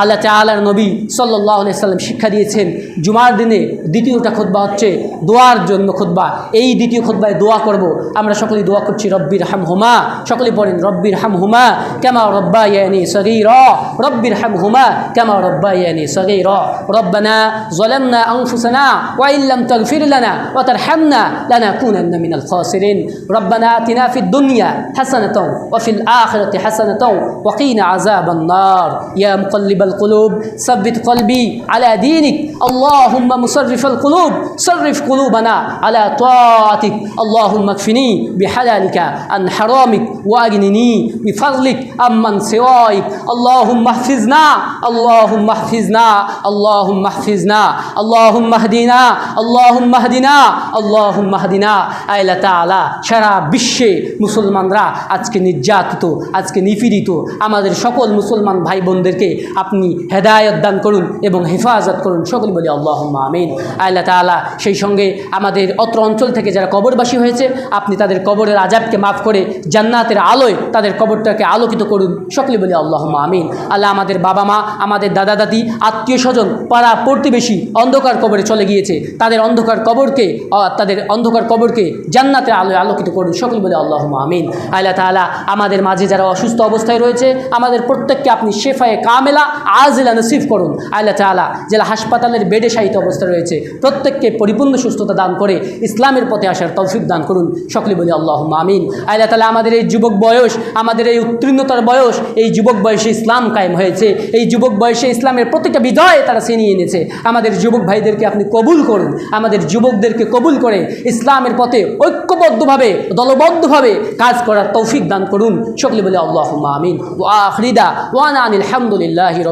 আল্লাহ তালার নবী সাল্লাহ সাল্লাম শিক্ষা দিয়েছেন জুমার দিনে দ্বিতীয়টা খুদ্া হচ্ছে দোয়ার জন্য খুদ্া এই দ্বিতীয় খুদ্বায় দোয়া করব আমরা সকলেই দোয়া করছি রব্বির হাম হুমা সকলে পড়েন রব্বির হাম হুমা কেমা রব্বা ইয়ানি সগি র রব্বির হাম হুমা কেমা রব্বা ইয়ানি সগি র ربنا ظلمنا أنفسنا وإن لم تغفر لنا وترحمنا لنكونن من الخاسرين ربنا آتنا في الدنيا حسنة وفي الآخرة حسنة وقنا عذاب النار يا مقلب القلوب ثبت قلبي على دينك اللهم مصرف القلوب صرف قلوبنا على طاعتك اللهم اكفني بحلالك عن حرامك وأغنني بفضلك عمن سواك اللهم احفظنا اللهم احفظنا اللهم احفظنا اللهم اهدنا اللهم اهدنا اللهم اهدنا আল্লাহ তাআলা সারা বিশ্বে মুসলমানরা আজকে নির্যাতিত আজকে নিপীড়িত আমাদের সকল মুসলমান ভাই বোনদেরকে আপনি হেদায়ত দান করুন এবং হেফাজত করুন। সকল বলি আল্লাহ আমিন। আল্লাহ তাআলা সেই সঙ্গে আমাদের অত্র অঞ্চল থেকে যারা কবরবাসী হয়েছে, আপনি তাদের কবরের আজাবকে মাফ করে জান্নাতের আলোয় তাদের কবরটাকে আলোকিত করুন। সকলে বলি আল্লাহ আমিন। আল্লাহ আমাদের বাবা মা আমাদের দাদা দাদি আত্মীয় স্বজন পাড়া প্রতিবেশী অন্ধকার কবরে চলে গিয়েছে। তাদের অন্ধকার কবরকে তাদের অন্ধকার কবরকে জান্নাতের আলোয় আলোকিত করুন। সকলে বলে আল্লাহ আমিন। আল্লাহ তাআলা আমাদের মাঝে যারা অসুস্থ অবস্থায় রয়েছে, আমাদের প্রত্যেককে আপনি শেফায়ে কামেলা আজেলা নসিফ করুন। আল্লাহ তাআলা জেলা হাসপাতালের বেডে শায়িত অবস্থা রয়েছে, প্রত্যেককে পরিপূর্ণ সুস্থতা দান করে ইসলামের পথে আসার তৌফিক দান করুন। সকলে বলি আল্লাহ আমিন। আল্লাহ তালা আমাদের এই যুবক বয়স, আমাদের এই উত্তীর্ণতার বয়স, এই যুবক বয়সে ইসলাম কায়েম হয়েছে, এই যুবক বয়সে ইসলামের প্রতিটা বিজয় তারা ছিনিয়ে এনেছে। আমাদের যুবক ভাইদেরকে আপনি কবুল করুন। আমাদের যুবকদেরকে কবুল করে ইসলামের পথে ঐক্যবদ্ধভাবে, দলবদ্ধভাবে কাজ করার তৌফিক দান করুন। সকলে বলে আল্লাহ আমিন। ও আখরিদা ওয়ান আনিল হামদুলিল্লাহ